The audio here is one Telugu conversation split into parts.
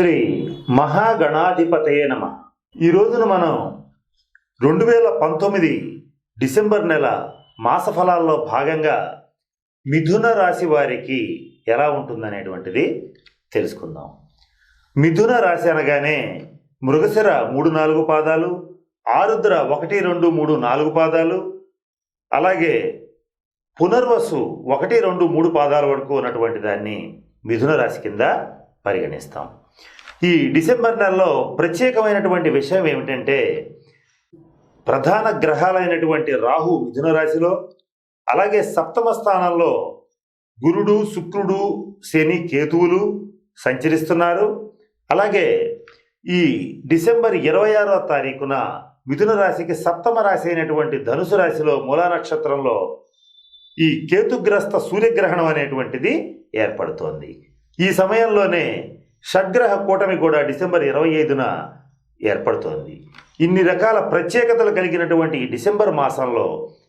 శ్రీ మహాగణాధిపతయే నమ. ఈ రోజున మనం రెండు వేల పంతొమ్మిది డిసెంబర్ నెల మాస ఫలాల్లో భాగంగా మిథున రాశి వారికి ఎలా ఉంటుందనేటువంటిది తెలుసుకుందాం. మిథున రాశి అనగానే మృగశిర మూడు నాలుగు పాదాలు ఆరుద్ర ఒకటి రెండు మూడు నాలుగు పాదాలు అలాగే పునర్వసు ఒకటి రెండు మూడు పాదాల వరకు ఉన్నటువంటి దాన్ని మిథున రాశి కింద పరిగణిస్తాం. ఈ డిసెంబర్ నెలలో ప్రత్యేకమైనటువంటి విషయం ఏమిటంటే ప్రధాన గ్రహాలైనటువంటి రాహు మిథున రాశిలో అలాగే సప్తమ స్థానంలో గురుడు శుక్రుడు శని కేతువులు సంచరిస్తున్నారు. అలాగే ఈ డిసెంబర్ ఇరవై ఆరో తారీఖున మిథున రాశికి సప్తమ రాశి అయినటువంటి ధనుసు రాశిలో మూలా నక్షత్రంలో ఈ కేతుగ్రస్త సూర్యగ్రహణం అనేటువంటిది ఏర్పడుతోంది. ఈ సమయంలోనే షడ్గ్రహ కూటమి కూడా డిసెంబర్ ఇరవై ఐదున ఏర్పడుతోంది. ఇన్ని రకాల ప్రత్యేకతలు కలిగినటువంటి ఈ డిసెంబర్ మాసంలో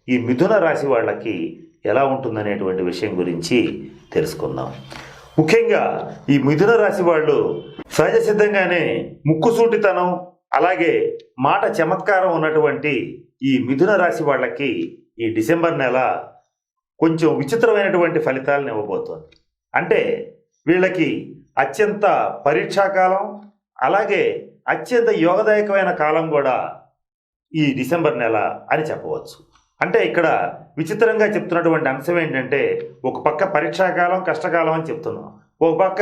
ఈ మిథున రాశి వాళ్ళకి ఎలా ఉంటుందనేటువంటి విషయం గురించి తెలుసుకుందాం. ముఖ్యంగా ఈ మిథున రాశి వాళ్ళు సహజ సిద్ధంగానే ముక్కుసూటితనం అలాగే మాట చమత్కారం ఉన్నటువంటి ఈ మిథున రాశి వాళ్ళకి ఈ డిసెంబర్ నెల కొంచెం విచిత్రమైనటువంటి ఫలితాలను ఇవ్వబోతోంది. అంటే వీళ్ళకి అత్యంత పరీక్షాకాలం అలాగే అత్యంత యోగదాయకమైన కాలం కూడా ఈ డిసెంబర్ నెల అని చెప్పవచ్చు. అంటే ఇక్కడ విచిత్రంగా చెప్తున్నటువంటి అంశం ఏంటంటే ఒక పక్క పరీక్షాకాలం కష్టకాలం అని చెప్తున్నాం. ఒక పక్క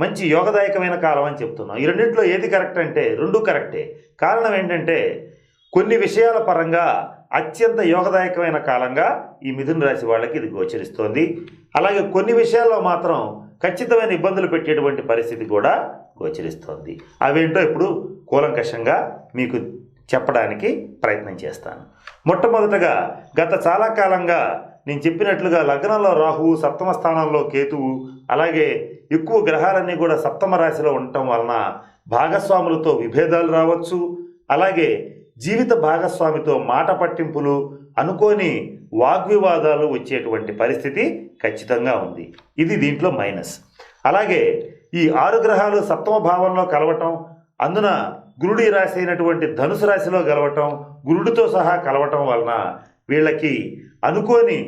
మంచి యోగదాయకమైన కాలం అని చెప్తున్నాం. ఈ రెండింటిలో ఏది కరెక్ట్ అంటే రెండు కరెక్టే. కారణం ఏంటంటే కొన్ని విషయాల పరంగా అత్యంత యోగదాయకమైన కాలంగా ఈ మిథున రాశి వాళ్ళకి ఇది గోచరిస్తోంది. అలాగే కొన్ని విషయాల్లో మాత్రం ఖచ్చితమైన ఇబ్బందులు పెట్టేటువంటి పరిస్థితి కూడా గోచరిస్తోంది. అవేంటో ఇప్పుడు కూలంకషంగా మీకు చెప్పడానికి ప్రయత్నం చేస్తాను. మొట్టమొదటగా గత చాలా కాలంగా నేను చెప్పినట్లుగా లగ్నంలో రాహువు సప్తమ స్థానంలో కేతువు అలాగే ఎక్కువ గ్రహాలన్నీ కూడా సప్తమ రాశిలో ఉండటం వలన భాగస్వాములతో విభేదాలు రావచ్చు అలాగే జీవిత భాగస్వామితో మాట పట్టింపులు అనుకోని వాగ్వివాదాలు వచ్చేటువంటి పరిస్థితి ఖచ్చితంగా ఉంది. ఇది దీంట్లో మైనస్. అలాగే ఈ ఆరు గ్రహాలు సప్తమ భావంలో కలవటం అందున గురుడి రాశి అయినటువంటి ధనుసు రాశిలో కలవటం గురుడితో సహా కలవటం వలన వీళ్ళకి అనుకోని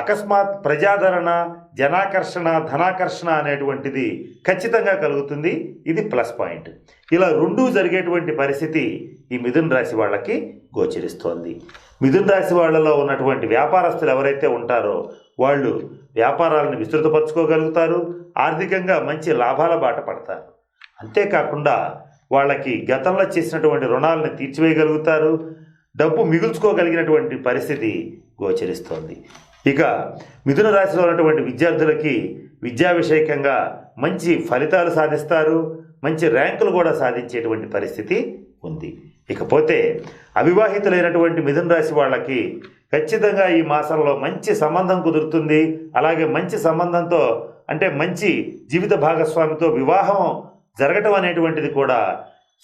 అకస్మాత్ ప్రజాదరణ జనాకర్షణ ధనాకర్షణ అనేటువంటిది ఖచ్చితంగా కలుగుతుంది. ఇది ప్లస్ పాయింట్. ఇలా రెండూ జరిగేటువంటి పరిస్థితి ఈ మిథున్ రాశి వాళ్ళకి గోచరిస్తోంది. మిథున్ రాశి వాళ్ళలో ఉన్నటువంటి వ్యాపారస్తులు ఎవరైతే ఉంటారో వాళ్ళు వ్యాపారాలను విస్తృతపరచుకోగలుగుతారు ఆర్థికంగా మంచి లాభాల బాట పడతారు. అంతేకాకుండా వాళ్ళకి గతంలో చేసినటువంటి రుణాలను తీర్చివేయగలుగుతారు డబ్బు మిగుల్చుకోగలిగినటువంటి పరిస్థితి గోచరిస్తోంది. ఇక మిథున రాశిలో ఉన్నటువంటి విద్యార్థులకి విద్యా విషయకంగా మంచి ఫలితాలు సాధిస్తారు మంచి ర్యాంకులు కూడా సాధించేటువంటి పరిస్థితి ఉంది. ఇకపోతే అవివాహితులైనటువంటి మిథున రాశి వాళ్ళకి ఖచ్చితంగా ఈ మాసంలో మంచి సంబంధం కుదురుతుంది. అలాగే మంచి సంబంధంతో అంటే మంచి జీవిత భాగస్వామితో వివాహం జరగటం అనేటువంటిది కూడా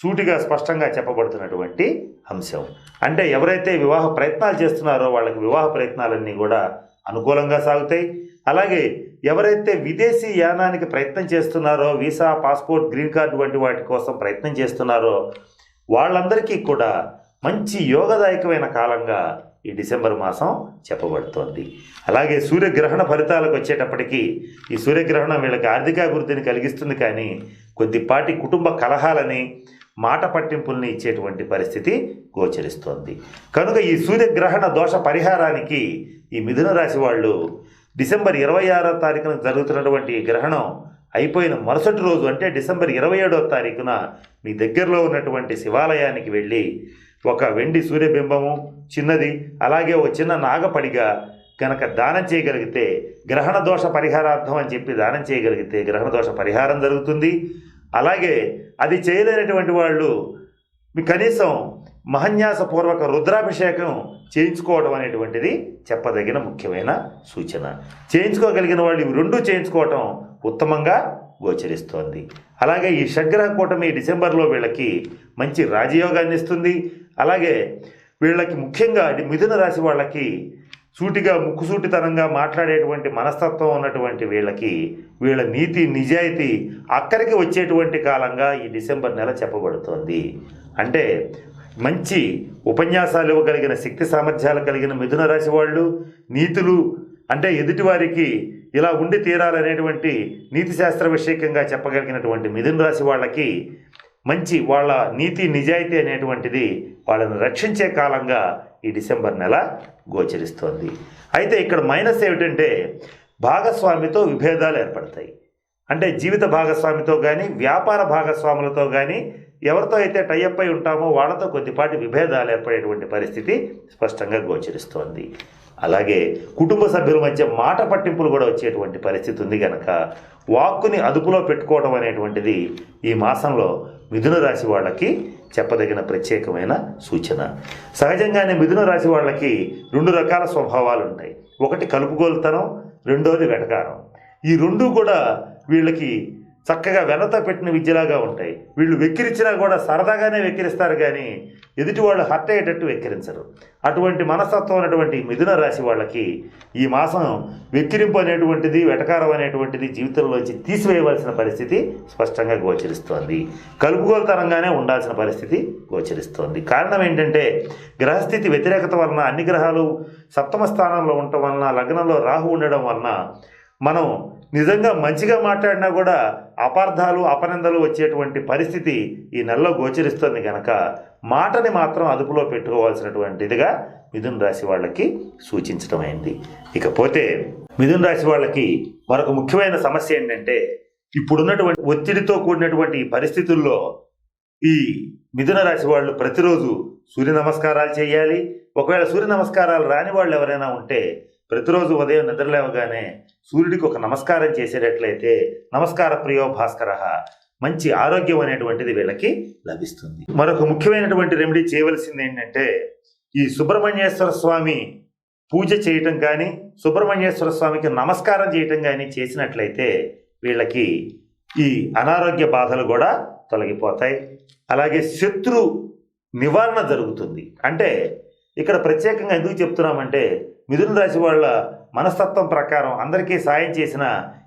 సూటిగా స్పష్టంగా చెప్పబడుతున్నటువంటి అంశం. అంటే ఎవరైతే వివాహ ప్రయత్నాలు చేస్తున్నారో వాళ్ళకి వివాహ ప్రయత్నాలన్నీ కూడా అనుకూలంగా సాగుతాయి. అలాగే ఎవరైతే విదేశీ యానానికి ప్రయత్నం చేస్తున్నారో వీసా పాస్పోర్ట్ గ్రీన్ కార్డు వంటి వాటి కోసం ప్రయత్నం చేస్తున్నారో వాళ్ళందరికీ కూడా మంచి యోగదాయకమైన కాలంగా ఈ డిసెంబర్ మాసం చెప్పబడుతోంది. అలాగే సూర్యగ్రహణ ఫలితాలకు వచ్చేటప్పటికీ ఈ సూర్యగ్రహణం వీళ్ళకి ఆర్థికాభివృద్ధిని కలిగిస్తుంది కానీ కొద్దిపాటి కుటుంబ కలహాలని మాట పట్టింపుల్ని ఇచ్చేటువంటి పరిస్థితి గోచరిస్తోంది. కనుక ఈ సూర్యగ్రహణ దోష పరిహారానికి ఈ మిథున రాశి వాళ్ళు డిసెంబర్ ఇరవై ఆరో తారీఖున జరుగుతున్నటువంటి ఈ గ్రహణం అయిపోయిన మరుసటి రోజు అంటే డిసెంబర్ ఇరవై ఏడో తారీఖున మీ దగ్గరలో ఉన్నటువంటి శివాలయానికి వెళ్ళి ఒక వెండి సూర్యబింబము చిన్నది అలాగే ఒక చిన్న నాగపడిగా. కనుక దానం చేయగలిగితే గ్రహణ దోష పరిహారార్థం అని చెప్పి దానం చేయగలిగితే గ్రహణ దోష పరిహారం జరుగుతుంది. అలాగే అది చేయలేనటువంటి వాళ్ళు కనీసం మహన్యాసపూర్వక రుద్రాభిషేకం చేయించుకోవడం అనేటువంటిది చెప్పదగిన ముఖ్యమైన సూచన. చేయించుకోగలిగిన వాళ్ళు ఇవి రెండూ చేయించుకోవటం ఉత్తమంగా గోచరిస్తోంది. అలాగే ఈ షడ్గ్రహ కూటమి డిసెంబర్లో వీళ్ళకి మంచి రాజయోగాన్ని ఇస్తుంది. అలాగే వీళ్ళకి ముఖ్యంగా మిథున రాశి వాళ్ళకి సూటిగా ముక్కుసూటితనంగా మాట్లాడేటువంటి మనస్తత్వం ఉన్నటువంటి వీళ్ళకి వీళ్ళ నీతి నిజాయితీ అక్కడికి వచ్చేటువంటి కాలంగా ఈ డిసెంబర్ నెల చెప్పబడుతోంది. అంటే మంచి ఉపన్యాసాలు ఇవ్వగలిగిన శక్తి సామర్థ్యాలు కలిగిన మిథున రాశి వాళ్ళు నీతులు అంటే ఎదుటివారికి ఇలా ఉండి తీరాలనేటువంటి నీతి శాస్త్ర విషయకంగా చెప్పగలిగినటువంటి మిథున రాశి వాళ్ళకి మంచి వాళ్ళ నీతి నిజాయితీ అనేటువంటిది వాళ్ళని రక్షించే కాలంగా ఈ డిసెంబర్ నెల గోచరిస్తోంది. అయితే ఇక్కడ మైనస్ ఏమిటంటే భాగస్వామితో విభేదాలు ఏర్పడతాయి. అంటే జీవిత భాగస్వామితో కానీ వ్యాపార భాగస్వాములతో కానీ ఎవరితో అయితే టైఅప్ అయి ఉంటామో వాళ్ళతో కొద్దిపాటి విభేదాలు ఏర్పడేటువంటి పరిస్థితి స్పష్టంగా గోచరిస్తోంది. అలాగే కుటుంబ సభ్యుల మధ్య మాట పట్టింపులు కూడా వచ్చేటువంటి పరిస్థితి ఉంది కనుక వాక్కుని అదుపులో పెట్టుకోవడం అనేటువంటిది ఈ మాసంలో మిథున రాశి వాళ్ళకి చెప్పదగిన ప్రత్యేకమైన సూచన. సహజంగానే మిథున రాశి వాళ్ళకి రెండు రకాల స్వభావాలు ఉంటాయి. ఒకటి కలుపుగోలుతనం రెండోది వెటకారం. ఈ రెండు కూడా వీళ్ళకి చక్కగా వెనత పెట్టిన విద్యలాగా ఉంటాయి. వీళ్ళు వెక్కిరించినా కూడా సరదాగానే వెక్కిరిస్తారు కానీ ఎదుటి వాళ్ళు హర్ట్ అయ్యేటట్టు వెక్కిరించరు. అటువంటి మనస్తత్వం అనేటువంటి మిథున రాశి వాళ్ళకి ఈ మాసం వెక్కిరింపు అనేటువంటిది వెటకారం అనేటువంటిది జీవితంలోంచి తీసివేయవలసిన పరిస్థితి స్పష్టంగా గోచరిస్తోంది. కలుపుగోలుతనంగానే ఉండాల్సిన పరిస్థితి గోచరిస్తోంది. కారణం ఏంటంటే గ్రహస్థితి వ్యతిరేకత వలన అన్ని గ్రహాలు సప్తమ స్థానంలో ఉండటం వలన లగ్నంలో రాహు ఉండడం వలన మనం నిజంగా మంచిగా మాట్లాడినా కూడా అపార్థాలు అపనిందలు వచ్చేటువంటి పరిస్థితి ఈ నెలలో గోచరిస్తుంది కనుక మాటని మాత్రం అదుపులో పెట్టుకోవాల్సినటువంటిదిగా మిథున రాశి వాళ్ళకి సూచించడమైంది ఇకపోతే మిథున రాశి వాళ్ళకి మరొక ముఖ్యమైన సమస్య ఏంటంటే ఇప్పుడున్నటువంటి ఒత్తిడితో కూడినటువంటి ఈ పరిస్థితుల్లో ఈ మిథున రాశి వాళ్ళు ప్రతిరోజు సూర్య నమస్కారాలు చేయాలి. ఒకవేళ సూర్య నమస్కారాలు రాని వాళ్ళు ఎవరైనా ఉంటే ప్రతిరోజు ఉదయం నిద్రలేవగానే సూర్యుడికి ఒక నమస్కారం చేసేటట్లయితే నమస్కార ప్రియో భాస్కర మంచి ఆరోగ్యం అనేటువంటిది వీళ్ళకి లభిస్తుంది. మరొక ముఖ్యమైనటువంటి రెమెడీ చేయవలసింది ఏంటంటే ఈ సుబ్రహ్మణ్యేశ్వర స్వామి పూజ చేయటం కానీ సుబ్రహ్మణ్యేశ్వర స్వామికి నమస్కారం చేయటం కానీ చేసినట్లయితే వీళ్ళకి ఈ అనారోగ్య బాధలు కూడా తొలగిపోతాయి. అలాగే శత్రు నివారణ జరుగుతుంది. అంటే ఇక్కడ ప్రత్యేకంగా ఎందుకు చెప్తున్నామంటే మిథున రాశి వాళ్ళ మనస్తత్వం ప్రకారం అందరికీ సాయం చేసిన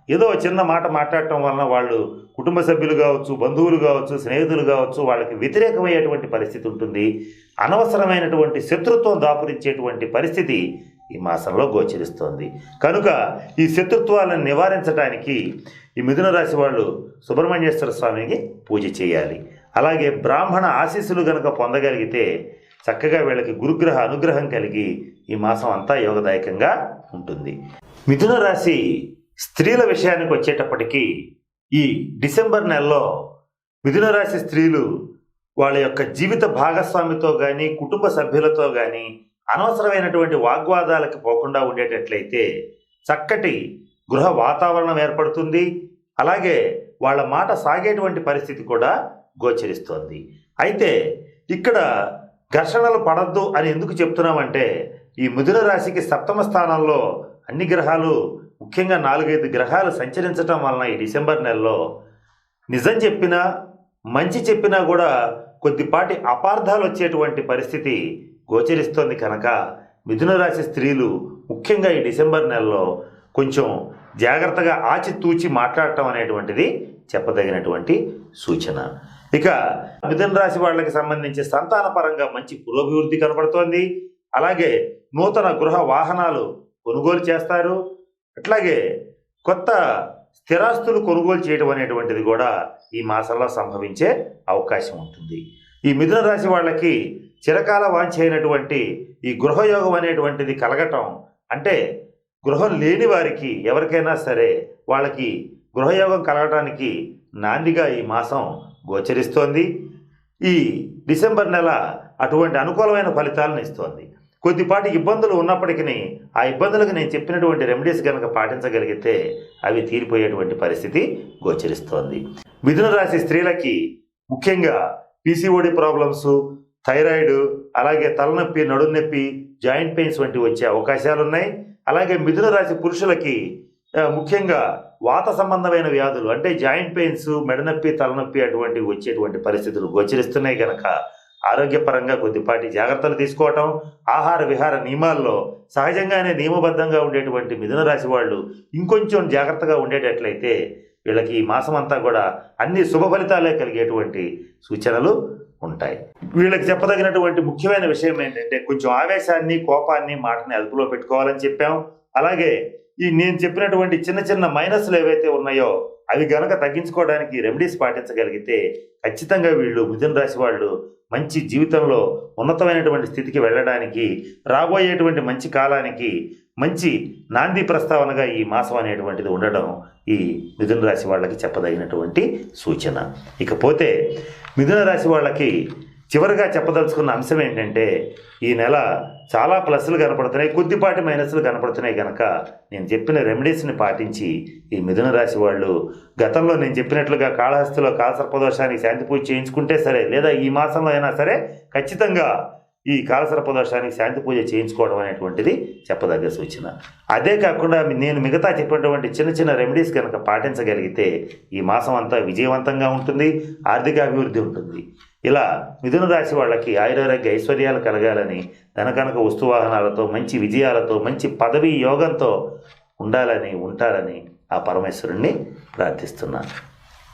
ఏదో చిన్న మాట మాట్లాడటం వలన వాళ్ళు కుటుంబ సభ్యులు కావచ్చు బంధువులు కావచ్చు స్నేహితులు కావచ్చు వాళ్ళకి వ్యతిరేకమయ్యేటువంటి పరిస్థితి ఉంటుంది. అనవసరమైనటువంటి శత్రుత్వం దాపురించేటువంటి పరిస్థితి ఈ మాసంలో గోచరిస్తోంది. కనుక ఈ శత్రుత్వాలను నివారించడానికి ఈ మిథున రాశి వాళ్ళు సుబ్రహ్మణ్యేశ్వర స్వామికి పూజ చేయాలి. అలాగే బ్రాహ్మణ ఆశీస్సులు గనక పొందగలిగితే చక్కగా వీళ్ళకి గురుగ్రహ అనుగ్రహం కలిగి ఈ మాసం అంతా యోగదాయకంగా ఉంటుంది. మిథున రాశి స్త్రీల విషయానికి వచ్చేటప్పటికీ ఈ డిసెంబర్ నెలలో మిథున రాశి స్త్రీలు వాళ్ళ యొక్క జీవిత భాగస్వామితో కానీ కుటుంబ సభ్యులతో కానీ అనవసరమైనటువంటి వాగ్వాదాలకు పోకుండా ఉండేటట్లయితే చక్కటి గృహ వాతావరణం ఏర్పడుతుంది. అలాగే వాళ్ళ మాట సాగేటువంటి పరిస్థితి కూడా గోచరిస్తోంది. అయితే ఇక్కడ ఘర్షణలు పడద్దు అని ఎందుకు చెప్తున్నామంటే ఈ మిథున రాశికి సప్తమ స్థానంలో అన్ని గ్రహాలు ముఖ్యంగా నాలుగైదు గ్రహాలు సంచరించటం వలన ఈ డిసెంబర్ నెలలో నిజం చెప్పినా మంచి చెప్పినా కూడా కొద్దిపాటి అపార్థాలు వచ్చేటువంటి పరిస్థితి గోచరిస్తోంది కనుక మిథున రాశి స్త్రీలు ముఖ్యంగా ఈ డిసెంబర్ నెలలో కొంచెం జాగ్రత్తగా ఆచితూచి మాట్లాడటం అనేటువంటిది చెప్పదగినటువంటి సూచన. ఇక మిథున రాశి వాళ్ళకి సంబంధించి సంతానపరంగా మంచి పురోభివృద్ధి కనబడుతోంది. అలాగే నూతన గృహ వాహనాలు కొనుగోలు చేస్తారు. అట్లాగే కొత్త స్థిరాస్తులు కొనుగోలు చేయడం అనేటువంటిది కూడా ఈ మాసంలో సంభవించే అవకాశం ఉంటుంది. ఈ మిథున రాశి వాళ్ళకి చిరకాల వాంఛ అయినటువంటి ఈ గృహయోగం అనేటువంటిది కలగటం అంటే గృహం లేని వారికి ఎవరికైనా సరే వాళ్ళకి గృహయోగం కలగటానికి నాందిగా ఈ మాసం గోచరిస్తోంది. ఈ డిసెంబర్ నెల అటువంటి అనుకూలమైన ఫలితాలను ఇస్తోంది. కొద్దిపాటి ఇబ్బందులు ఉన్నప్పటికీ ఆ ఇబ్బందులకు నేను చెప్పినటువంటి రెమెడీస్ కనుక పాటించగలిగితే అవి తీరిపోయేటువంటి పరిస్థితి గోచరిస్తోంది. మిథున రాశి స్త్రీలకి ముఖ్యంగా పీసీఓడి ప్రాబ్లమ్స్ థైరాయిడ్ అలాగే తలనొప్పి నడునొప్పి జాయింట్ పెయిన్స్ వంటివి వచ్చే అవకాశాలు ఉన్నాయి అలాగే మిథున రాశి పురుషులకి ముఖ్యంగా వాత సంబంధమైన వ్యాధులు అంటే జాయింట్ పెయిన్స్ మెడనొప్పి తలనొప్పి అటువంటివి వచ్చేటువంటి పరిస్థితులు గోచరిస్తున్నాయి కనుక ఆరోగ్యపరంగా కొద్దిపాటి జాగ్రత్తలు తీసుకోవటం ఆహార విహార నియమాల్లో సహజంగానే నియమబద్ధంగా ఉండేటువంటి మిథున రాశి వాళ్ళు ఇంకొంచెం జాగ్రత్తగా ఉండేటట్లయితే వీళ్ళకి ఈ మాసం అంతా కూడా అన్ని శుభ ఫలితాలే కలిగేటువంటి సూచనలు ఉంటాయి. వీళ్ళకి చెప్పదగినటువంటి ముఖ్యమైన విషయం ఏంటంటే కొంచెం ఆవేశాన్ని కోపాన్ని మాటని అదుపులో పెట్టుకోవాలని చెప్పాం. అలాగే ఈ నేను చెప్పినటువంటి చిన్న చిన్న మైనస్లు ఏవైతే ఉన్నాయో అవి గనక తగ్గించుకోవడానికి రెమెడీస్ పాటించగలిగితే ఖచ్చితంగా వీళ్ళు మిథున రాశి వాళ్ళు మంచి జీవితంలో ఉన్నతమైనటువంటి స్థితికి వెళ్ళడానికి రాబోయేటువంటి మంచి కాలానికి మంచి నాంది ప్రస్తావనగా ఈ మాసం అనేటువంటిది ఉండడం ఈ మిథున రాశి వాళ్ళకి చెప్పదగినటువంటి సూచన. ఇకపోతే మిథున రాశి వాళ్ళకి చివరిగా చెప్పదలుచుకున్న అంశం ఏంటంటే ఈ నెల చాలా ప్లస్లు కనపడుతున్నాయి కొద్దిపాటి మైనస్లు కనపడుతున్నాయి కనుక నేను చెప్పిన రెమెడీస్ని పాటించి ఈ మిథున రాశి వాళ్ళు గతంలో నేను చెప్పినట్లుగా కాళహస్తిలో కాలసర్పదోషానికి శాంతి పూజ చేయించుకుంటే సరే లేదా ఈ మాసంలో అయినా సరే ఖచ్చితంగా ఈ కాలసర్పదోషానికి శాంతి పూజ చేయించుకోవడం అనేటువంటిది చెప్పదగ్గ సూచన. అదే కాకుండా నేను మిగతా చెప్పినటువంటి చిన్న చిన్న రెమెడీస్ కనుక పాటించగలిగితే ఈ మాసం అంతా విజయవంతంగా ఉంటుంది ఆర్థిక అభివృద్ధి ఉంటుంది. ఇలా మిథున రాశి వాళ్ళకి ఆయురారోగ్య ఐశ్వర్యాలు కలగాలని ధనకనక వస్తువాహనాలతో మంచి విజయాలతో మంచి పదవి యోగంతో ఉండాలని ఉంటారని ఆ పరమేశ్వరుణ్ణి ప్రార్థిస్తున్నాను.